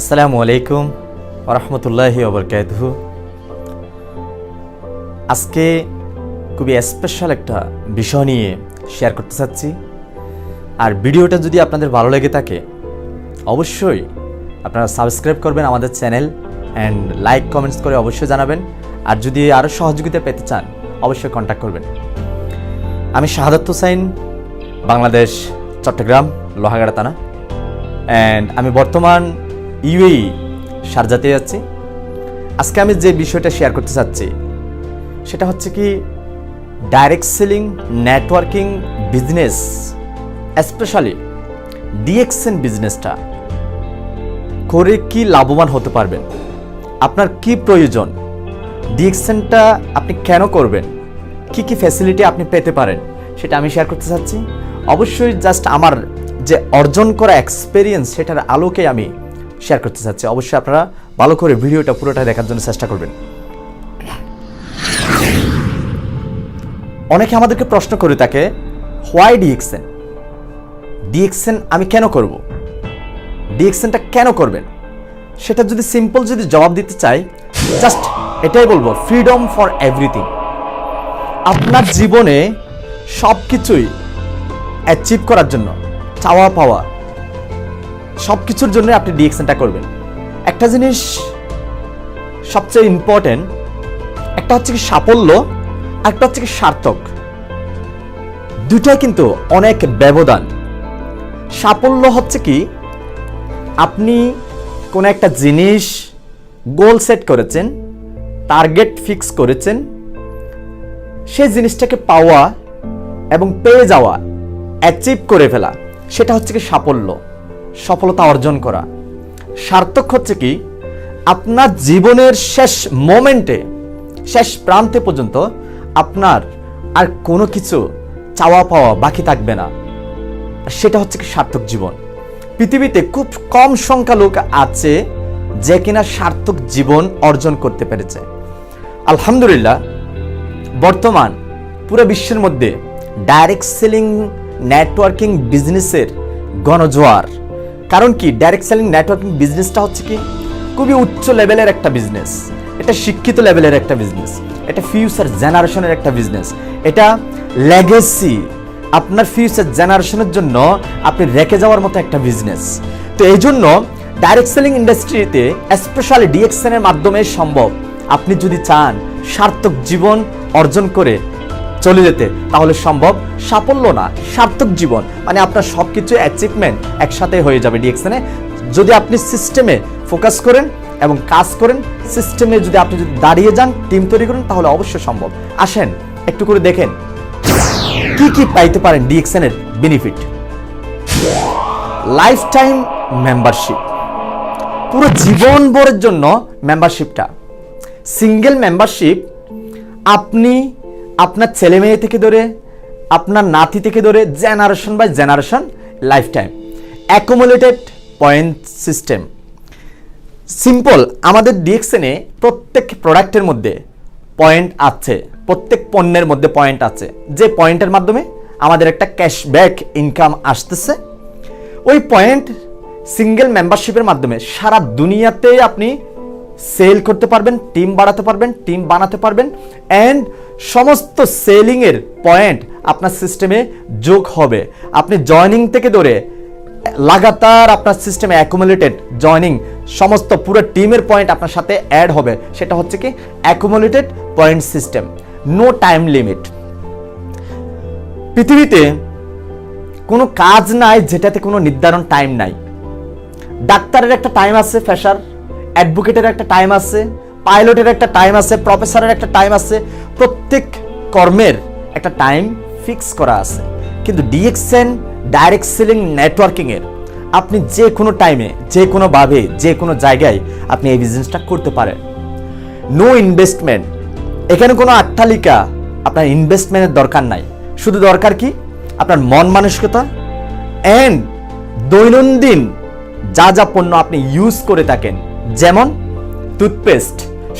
আসসালামু আলাইকুম রহমতুল্লাহি ওবরকাতহু আজকে খুবই স্পেশাল একটা বিষয় নিয়ে শেয়ার করতে চাচ্ছি। আর ভিডিওটা যদি আপনাদের ভালো লেগে থাকে, অবশ্যই আপনারা সাবস্ক্রাইব করবেন আমাদের চ্যানেল অ্যান্ড লাইক কমেন্টস করে অবশ্যই জানাবেন। আর যদি আরও সহযোগিতা পেতে চান, অবশ্যই কন্ট্যাক্ট করবেন। আমি শাহাদাত হুসাইন, বাংলাদেশ, চট্টগ্রাম, লোহাগাড়া থানা। অ্যান্ড আমি বর্তমান ইউএই শারজাতে যাচ্ছি। আজকে আমি যে বিষয়টা শেয়ার করতে চাচ্ছি, সেটা হচ্ছে কি direct selling networking business specially DXN বিজনেসটা করে কি লাভবান হতে পারবেন? আপনার কি প্রয়োজন? ডিএক্সএনটা আপনি কেন করবেন? কি কি ফ্যাসিলিটি আপনি পেতে পারেন? সেটা আমি শেয়ার করতে চাচ্ছি। অবশ্যই জাস্ট আমার যে অর্জন করা এক্সপেরিয়েন্স সেটার আলোকে আমি শেয়ার করতে চাচ্ছি। অবশ্যই আপনারা ভালো করে ভিডিওটা পুরোটা দেখার জন্য চেষ্টা করবেন। অনেকে আমাদেরকে প্রশ্ন করে থাকে হোয়াই ডিএক্সএন ডিএক্সএন আমি কেন করব? ডিএক্সএনটা কেন করবেন? সেটা যদি সিম্পল যদি জবাব দিতে চাই জাস্ট এটাই বলব ফ্রিডম ফর এভরিথিং আপনার জীবনে সব কিছুই অ্যাচিভ করার জন্য, চাওয়া পাওয়া সব কিছুর জন্য আপনি ডিএক্সএনটা করবেন। একটা জিনিস সবচেয়ে ইম্পর্টেন্ট একটা হচ্ছে কি সাফল্য একটা হচ্ছে কি সার্থক। দুটাই কিন্তু অনেক ব্যবধান। সাফল্য হচ্ছে কি, আপনি কোনো একটা জিনিস গোল সেট করেছেন টার্গেট ফিক্স করেছেন, সেই জিনিসটাকে পাওয়া এবং পেয়ে যাওয়া অ্যাচিভ করে ফেলা, সেটা হচ্ছে কি সাফল্য। সফলতা অর্জন করা। সার্থক হচ্ছে কি, আপনার জীবনের শেষ মোমেন্টে, শেষ প্রান্তে পর্যন্ত আপনার আর কোনো কিছু চাওয়া পাওয়া বাকি থাকবে না। সেটা হচ্ছে কি সার্থক জীবন। পৃথিবীতে খুব কম সংখ্যা লোক আছে যে কিনা সার্থক জীবন অর্জন করতে পেরেছে। আলহামদুলিল্লাহ, বর্তমান পুরো বিশ্বের মধ্যে ডাইরেক্ট সেলিং নেটওয়ার্কিং বিজনেসের গণজোয়ার কারণ কি ডাইরেক্ট সেলিং নেটওয়ার্কিং বিজনেসটা হচ্ছে কি, খুবই উচ্চ লেভেলের একটা বিজনেস এটা শিক্ষিত লেভেলের একটা বিজনেস এটা ফিউচার জেনারেশনের একটা বিজনেস এটা লেগেসি আপনার ফিউচার জেনারেশনের জন্য আপনি রেখে যাওয়ার মতো একটা বিজনেস তো এই জন্য ডাইরেক্ট সেলিং ইন্ডাস্ট্রিতে স্পেশালি ডিএক্সএন এর মাধ্যমে সম্ভব। আপনি যদি চান সার্থক জীবন অর্জন করে চলে যেতে, তাহলে সম্ভব সাফল্য না, সার্থক জীবন। মানে আপনার সব কিছু অ্যাচিভমেন্ট একসাথে হয়ে যাবে ডিএক্সএনে যদি আপনি সিস্টেমে ফোকাস করেন এবং কাজ করেন সিস্টেমে যদি আপনি যদি দাঁড়িয়ে যান টিম তৈরি করেন, তাহলে অবশ্যই সম্ভব। আসেন, একটু করে দেখেন। কি কি পাইতে পারেন ডিএক্সএন এর বেনিফিট লাইফ টাইম মেম্বারশিপ পুরো জীবন ভরের জন্য মেম্বারশিপটা সিঙ্গেল মেম্বারশিপ আপনি আপনার ছেলে মেয়ে থেকে ধরে, আপনার নাতি থেকে ধরে generation by generation life time accumulated point system simple আমাদের ডিএক্সএনে প্রত্যেক প্রোডাক্টের মধ্যে পয়েন্ট আছে, প্রত্যেক পণ্যের মধ্যে পয়েন্ট আছে। যে পয়েন্টের মাধ্যমে আমাদের একটা ক্যাশব্যাক ইনকাম আসতেছে, ওই পয়েন্ট সিঙ্গেল মেম্বারশিপের মাধ্যমে সারা দুনিয়াতে আপনি সেল করতে পারবেন টিম বাড়াতে পারবেন টিম বানাতে পারবেন অ্যান্ড সমস্ত সেলিংয়ের পয়েন্ট আপনার সিস্টেমে যোগ হবে। আপনি জয়নিং থেকে ধরে লাগাতার আপনার সিস্টেমে অ্যাকুমুলেটেড জয়নিং, সমস্ত পুরো টিমের পয়েন্ট আপনার সাথে অ্যাড হবে। সেটা হচ্ছে কি accumulated point system no time limit পৃথিবীতে কোনো কাজ নাই, যেটাতে কোনো নির্ধারণ টাইম নাই। ডাক্তারের একটা টাইম আছে ফ্যাশার অ্যাডভোকেটের একটা টাইম আছে পাইলটের একটা টাইম আছে প্রফেসরের একটা টাইম আছে, প্রত্যেক কর্মের একটা টাইম ফিক্স করা আছে। কিন্তু ডিএক্সএন ডাইরেক্ট সেলিং নেটওয়ার্কিংয়ের আপনি যে কোনো টাইমে যে কোনোভাবে যে কোনো জায়গায় আপনি এই বিজনেসটা করতে পারেন। নো ইনভেস্টমেন্ট এখানে কোনো আট্টালিকা আপনার ইনভেস্টমেন্টের দরকার নাই। শুধু দরকার কি? আপনার মন মানসিকতা অ্যান্ড দৈনন্দিন যা যা পণ্য আপনি ইউজ করে থাকেন, যেমন টুথপেস্ট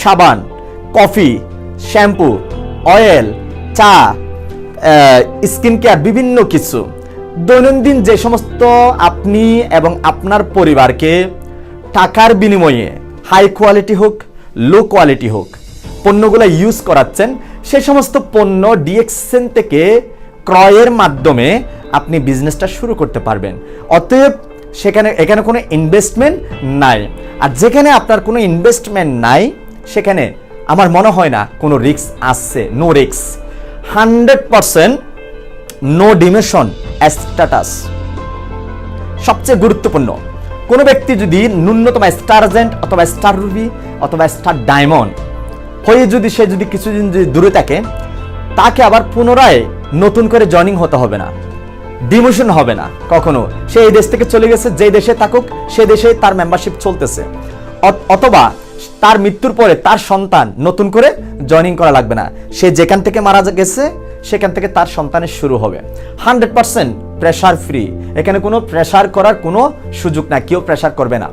সাবান, কফি, শ্যাম্পু, অয়েল, চা স্কিন কেয়ার বিভিন্ন কিছু। দৈনন্দিন যে সমস্ত আপনি এবং আপনার পরিবারকে টাকার বিনিময়ে হাই কোয়ালিটি হোক লো কোয়ালিটি হোক, পণ্যগুলো ইউজ করাচ্ছেন সেই সমস্ত পণ্য ডিএক্সেন থেকে ক্রয়ের মাধ্যমে আপনি বিজনেসটা শুরু করতে পারবেন। অতএব সেখানে, এখানে কোনো ইনভেস্টমেন্ট নাই। আর যেখানে আপনার কোনো ইনভেস্টমেন্ট নাই সেখানে আমার মনে হয় না কোনো রিস্ক আসছে no risk hundred percent no demotion status সবচেয়ে গুরুত্বপূর্ণ, কোনো ব্যক্তি যদি ন্যূনতম স্টারজেন্ট অথবা স্টার রুবি অথবা স্টার ডায়মন্ড হয়ে যদি সে যদি কিছুদিন যদি দূরে থাকে, তাকে আবার পুনরায় নতুন করে জয়নিং হতে হবে না ডিমোশন হবে না। কখনো সে এই দেশ থেকে চলে গেছে যে দেশে থাকুক, সে দেশে তার মেম্বারশিপ চলতেছে। অথবা তার মৃত্যুর পরে তার সন্তান নতুন করে জয়নিং করা লাগবে না। সে যেখান থেকে মারা গেছে, সেখান থেকে তার সন্তানের শুরু হবে। হান্ড্রেড পার্সেন্ট প্রেশার ফ্রি এখানে কোনো প্রেশার করার কোনো সুযোগ না কেউ প্রেশার করবে না।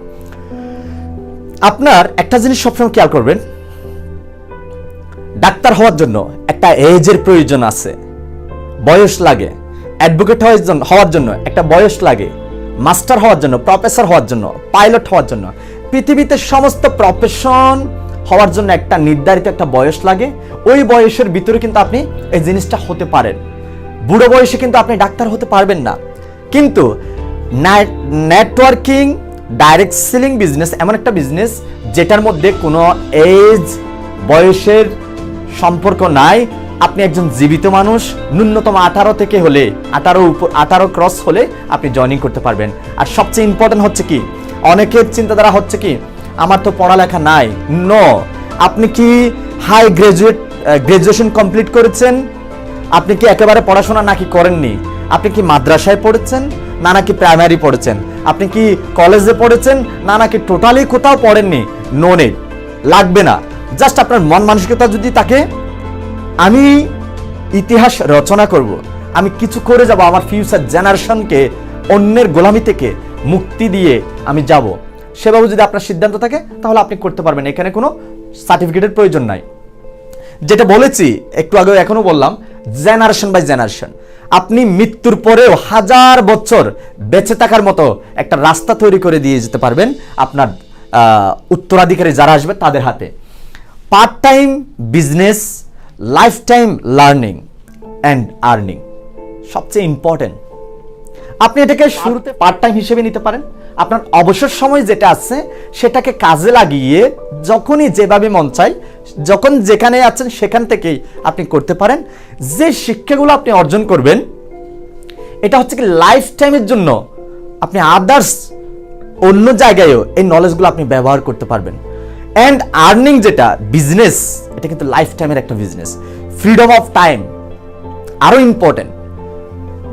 আপনার একটা জিনিস সবসময় খেয়াল করবেন, ডাক্তার হওয়ার জন্য একটা এজের প্রয়োজন আছে। বয়স লাগে। অ্যাডভোকেট হওয়ার জন্য হওয়ার জন্য, একটা বয়স লাগে। মাস্টার হওয়ার জন্য প্রফেসর হওয়ার জন্য পাইলট হওয়ার জন্য। পৃথিবীতে সমস্ত প্রফেশন হওয়ার জন্য একটা নির্ধারিত একটা বয়স লাগে। ওই বয়সের ভিতরে কিন্তু আপনি এই জিনিসটা হতে পারেন। বুড়ো বয়সে কিন্তু আপনি ডাক্তার হতে পারবেন না। কিন্তু নেটওয়ার্কিং ডাইরেক্ট সেলিং বিজনেস এমন একটা বিজনেস যেটার মধ্যে কোনো এজ বয়সের সম্পর্ক নাই। আপনি একজন জীবিত মানুষ, ন্যূনতম আঠারো থেকে হলে, আঠারো উপর, আঠারো ক্রস হলে আপনি জয়েনিং করতে পারবেন। আর সবচেয়ে ইম্পর্টেন্ট হচ্ছে কি? অনেকের চিন্তাধারা হচ্ছে কি, আমার তো পড়ালেখা নাই। নো আপনি কি হাই গ্রাজুয়েট গ্রাজুয়েশন কমপ্লিট করেছেন? আপনি কি একেবারে পড়াশোনা নাকি করেননি? আপনি কি মাদ্রাসায় পড়েছেন? না নাকি প্রাইমারি পড়েছেন? আপনি কি কলেজে পড়েছেন? না নাকি টোটালি কোথাও পড়েননি? নো নেই লাগবে না। জাস্ট আপনার মন মানসিকতা যদি তাকে, আমি ইতিহাস রচনা করব। আমি কিছু করে যাব আমার ফিউচার জেনারেশনকে অন্যের গোলামি থেকে। মুক্তি দিয়ে আমি যাব। সেভাবে যদি আপনার সিদ্ধান্ত থাকে, তাহলে আপনি করতে পারবেন। এখানে কোনো সার্টিফিকেটের প্রয়োজন নাই। যেটা বলেছি, একটু আগে এখনও বললাম জেনারেশন বাই জেনারেশন আপনি মৃত্যুর পরেও হাজার বছর বেঁচে থাকার মতো একটা রাস্তা তৈরি করে দিয়ে যেতে পারবেন আপনার উত্তরাধিকারী যারা আসবে তাদের হাতে। Part time business life time learning and earning সবচেয়ে ইম্পর্টেন্ট আপনি এটাকে শুরুতে পার্ট টাইম হিসেবে নিতে পারেন। আপনার অবসর সময় যেটা আছে সেটাকে কাজে লাগিয়ে যখনই যেভাবে মন চাই যখন যেখানে আছেন সেখান থেকেই আপনি করতে পারেন। যে শিক্ষাগুলো আপনি অর্জন করবেন এটা হচ্ছে কি লাইফ টাইমের জন্য আপনি আদার্স অন্য জায়গায়ও এই নলেজগুলো আপনি ব্যবহার করতে পারবেন। অ্যান্ড আর্নিং যেটা বিজনেস এটা কিন্তু লাইফ টাইমের একটা বিজনেস ফ্রিডম অফ টাইম আরও ইম্পর্টেন্ট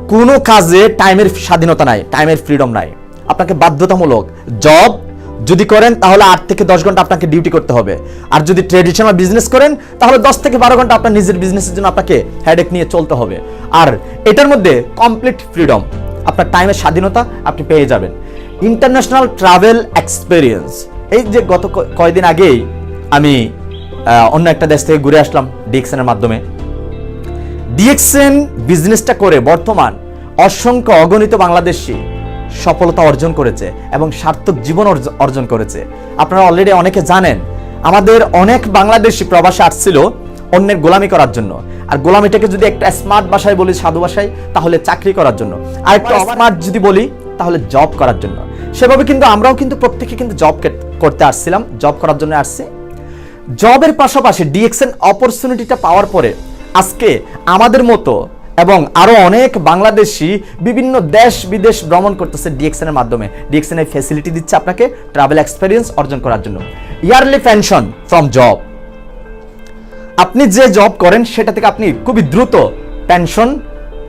কোনো কাজে টাইমের স্বাধীনতা নাই টাইমের ফ্রিডম নাই। আপনাকে বাধ্যতামূলক জব যদি করেন, তাহলে আট থেকে দশ ঘণ্টা আপনাকে ডিউটি করতে হবে। আর যদি ট্রেডিশনাল বিজনেস করেন, তাহলে দশ থেকে বারো ঘণ্টা আপনার নিজের বিজনেসের জন্য আপনাকে হেডেক নিয়ে চলতে হবে। আর এটার মধ্যে কমপ্লিট ফ্রিডম আপনার টাইমের স্বাধীনতা আপনি পেয়ে যাবেন। ইন্টারন্যাশনাল ট্রাভেল এক্সপেরিয়েন্স এই যে গত ক- কয়দিন আগেই আমি অন্য একটা দেশ থেকে ঘুরে আসলাম ডিএক্সএনের মাধ্যমে। ডিএক্সএন বিজনেসটা করে বর্তমান অসংখ্য অগণিত বাংলাদেশি সফলতা অর্জন করেছে এবং সার্থক জীবন অর্জন করেছে। আপনারা অলরেডি অনেকে জানেন আমাদের অনেক বাংলাদেশি প্রবাসে আসছিল অন্যের গোলামি করার জন্য। আর গোলামিটাকে যদি একটা স্মার্ট ভাষায় বলি সাধু ভাষায় তাহলে চাকরি করার জন্য। আর একটু স্মার্ট যদি বলি তাহলে জব করার জন্য। সেভাবে কিন্তু আমরাও কিন্তু প্রত্যেকে কিন্তু জব করতে আসছিলাম জব করার জন্য আসছি। জবের পাশাপাশি ডিএক্সএন অপরচুনিটিটা পাওয়ার পরে আজকে আমাদের মতো এবং আরও অনেক বাংলাদেশি বিভিন্ন দেশ বিদেশ ভ্রমণ করতেছে ডিএক্সএন এর মাধ্যমে। ডিএক্সএন এর ফ্যাসিলিটি দিচ্ছে আপনাকে ট্রাভেল এক্সপেরিয়েন্স অর্জন করার জন্য। ইয়ারলি পেনশন ফ্রম জব আপনি যে জব করেন, সেটা থেকে আপনি খুবই দ্রুত পেনশন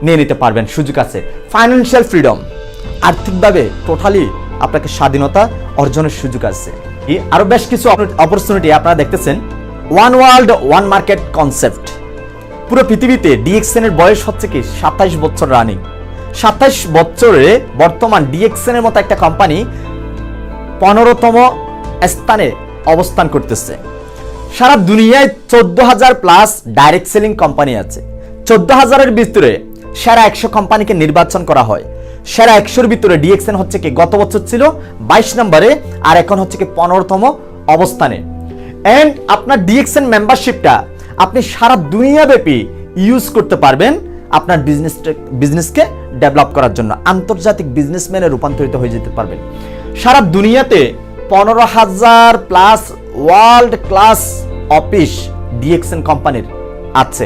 নিয়ে নিতে পারবেন, সুযোগ আছে। ফাইন্যান্সিয়াল ফ্রিডম আর্থিকভাবে টোটালি আপনাকে স্বাধীনতা অর্জনের সুযোগ আছে। এই আরও বেশ কিছু অপরচুনিটি আপনারা দেখতেছেন। One world one market concept পুরো পৃথিবীতে ডিএক্সএন এর বয়স হচ্ছে কি? সাতাইশ বছর রানিং। সাতাইশ বছরে বর্তমান ডিএক্সএন এর মতো একটা কোম্পানি পনেরোতম স্থানে অবস্থান করতেছে। সারা দুনিয়ায় চোদ্দ হাজার প্লাস ডাইরেক্ট সেলিং কোম্পানি আছে। চোদ্দ হাজারের ভিতরে সেরা একশো কোম্পানিকে নির্বাচন করা হয়। সেরা একশোর ভিতরে ডিএক্সএন হচ্ছে কি? গত বছর ছিল বাইশ নম্বরে, আর এখন হচ্ছে কি পনেরোতম অবস্থানে। অ্যান্ড আপনার ডিএক্সএন মেম্বারশিপটা আপনি সারা দুনিয়াব্যাপী ইউজ করতে পারবেন আপনার বিজনেস বিজনেসকে ডেভেলপ করার জন্য। আন্তর্জাতিক বিজনেসম্যানে রূপান্তরিত হয়ে যেতে পারবেন। সারা দুনিয়াতে পনেরো হাজার plus world class office DXN কোম্পানির আছে।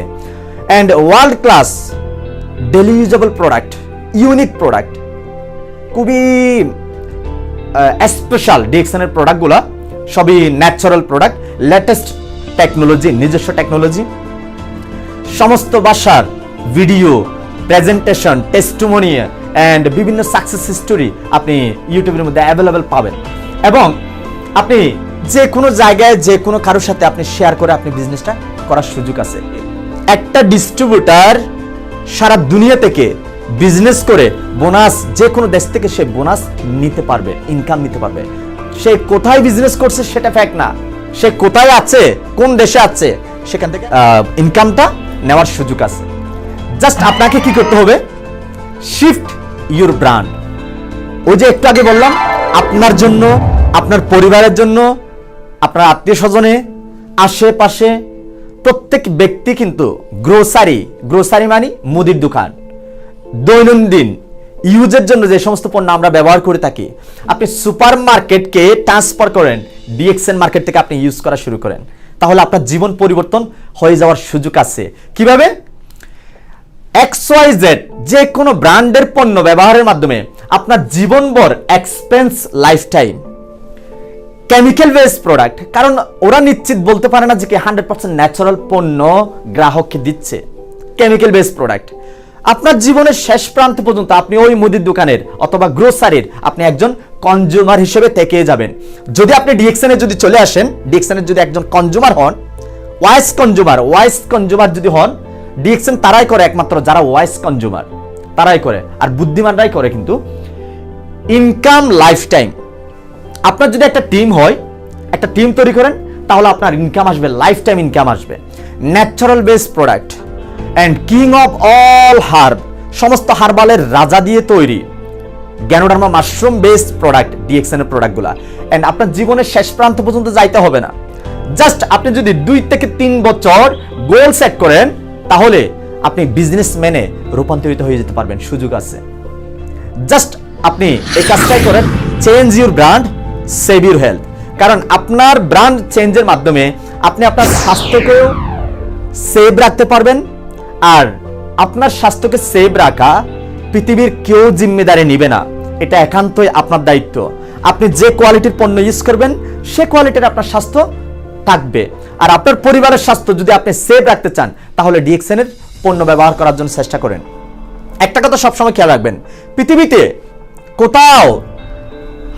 And world class daily usable product unique product খুবই স্পেশাল ডিএক্সএনের প্রোডাক্টগুলো সবই ন্যাচারাল প্রোডাক্ট লেটেস্ট টেকনোলজি, নিজস্ব টেকনোলজি। সমস্ত ভাষার ভিডিও, প্রেজেন্টেশন টেস্টমোনি অ্যান্ড বিভিন্ন সাকসেস হিস্টোরি আপনি ইউটিউবের মধ্যে অ্যাভেলেবেল পাবেন। এবং আপনি যে কোনো জায়গায় যে কোনো কারোর সাথে আপনি শেয়ার করে আপনি বিজনেসটা করার সুযোগ আছে। একটা ডিস্ট্রিবিউটার সারা দুনিয়া থেকে বিজনেস করে বোনাস যে কোনো দেশ থেকে সে বোনাস নিতে পারবে ইনকাম নিতে পারবে। সে কোথায় বিজনেস করছে সেটা ফ্যাক্ট না। সে কোথায় আছে, কোন দেশে আছে, সেখান থেকে ইনকামটা নেওয়ার সুযোগ আছে। জাস্ট আপনাকে কি করতে হবে? শিফট ইউর ব্র্যান্ড ওই যে একটু আগে বললাম, আপনার জন্য, আপনার পরিবারের জন্য, আপনার আত্মীয় স্বজনে আশেপাশে প্রত্যেক ব্যক্তি কিন্তু গ্রোসারি গ্রোসারি মানে মুদির দোকান। দৈনন্দিন ইউজের জন্য যে সমস্ত পণ্য আমরা ব্যবহার করে থাকি, আপনি সুপার মার্কেটকে ট্রান্সফার করেন ডিএক্সএন মার্কেট থেকে আপনি ইউজ করা শুরু করেন। তাহলে আপনার জীবন পরিবর্তন হয়ে যাওয়ার সুযোগ আছে। কীভাবে? এক্সওয়াইজেড যে কোনো ব্র্যান্ডের পণ্য ব্যবহারের মাধ্যমে আপনার জীবনভর expense lifetime chemical base product কারণ ওরা নিশ্চিত বলতে পারে না যে কি হান্ড্রেড পার্সেন্ট ন্যাচারাল পণ্য গ্রাহককে দিচ্ছে। কেমিক্যাল বেস প্রোডাক্ট আপনার জীবনের শেষ প্রান্ত পর্যন্ত আপনি ওই মুদির দোকানের অথবা গ্রোসারির আপনি একজন কনজিউমার হিসেবে থেকে যাবেন। যদি আপনি ডিএক্সএনে যদি চলে আসেন ডিএক্সএনের যদি একজন কনজিউমার হন ওয়াইস কনজিউমার ওয়াইস কনজিউমার যদি হন, ডিএক্সএন তারাই করে একমাত্র যারা ওয়াইস কনজিউমার তারাই করে। আর বুদ্ধিমানরাই করে কিন্তু। ইনকাম লাইফ টাইম আপনার যদি একটা টিম হয়, একটা টিম তৈরি করেন, তাহলে আপনার ইনকাম আসবে লাইফ টাইম ইনকাম আসবে। Natural base product and king of all herb সমস্ত হার্বালের রাজা দিয়ে তৈরি। Ganoderma mushroom based product DXN এর প্রোডাক্টগুলো অ্যান্ড আপনার জীবনের শেষ প্রান্ত পর্যন্ত যাইতে হবে না। জাস্ট আপনি যদি দুই থেকে তিন বছর গোল সেট করেন, তাহলে আপনি বিজনেস ম্যানে রূপান্তরিত হয়ে যেতে পারবেন, সুযোগ আছে। জাস্ট আপনি এই কাজটাই করেন change your brand save your health কারণ আপনার ব্র্যান্ড চেঞ্জের মাধ্যমে আপনি আপনার স্বাস্থ্যকেও সেভ রাখতে পারবেন আর আপনার স্বাস্থ্যকে সেভ রাখা পৃথিবীর কেউ জিম্মেদারি নিবে না। এটা একান্তই আপনার দায়িত্ব। আপনি যে কোয়ালিটির পণ্য ইউজ করবেন, সে কোয়ালিটির আপনার স্বাস্থ্য থাকবে। আর আপনার পরিবারের স্বাস্থ্য যদি আপনি সেভ রাখতে চান, তাহলে ডিএক্সএন এর পণ্য ব্যবহার করার জন্য চেষ্টা করেন। একটা কথা সবসময় খেয়াল রাখবেন, পৃথিবীতে কোথাও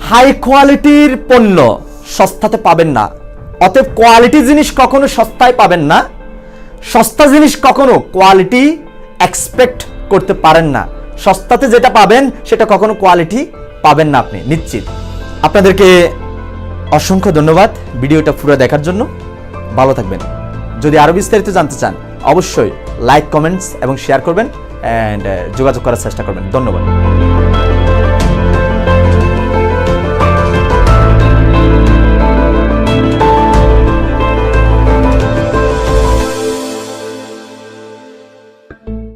হাই কোয়ালিটির পণ্য সস্তাতে পাবেন না। অতএব কোয়ালিটি জিনিস কখনো সস্তায় পাবেন না। সস্তা জিনিস কখনো কোয়ালিটি এক্সপেক্ট করতে পারেন না। সস্তাতে যেটা পাবেন, সেটা কখনো কোয়ালিটি পাবেন না আপনি। নিশ্চিত। আপনাদেরকে অসংখ্য ধন্যবাদ ভিডিওটা পুরো দেখার জন্য। ভালো থাকবেন। যদি আরও বিস্তারিত জানতে চান, অবশ্যই লাইক কমেন্টস এবং শেয়ার করবেন অ্যান্ড যোগাযোগ করার চেষ্টা করবেন। ধন্যবাদ।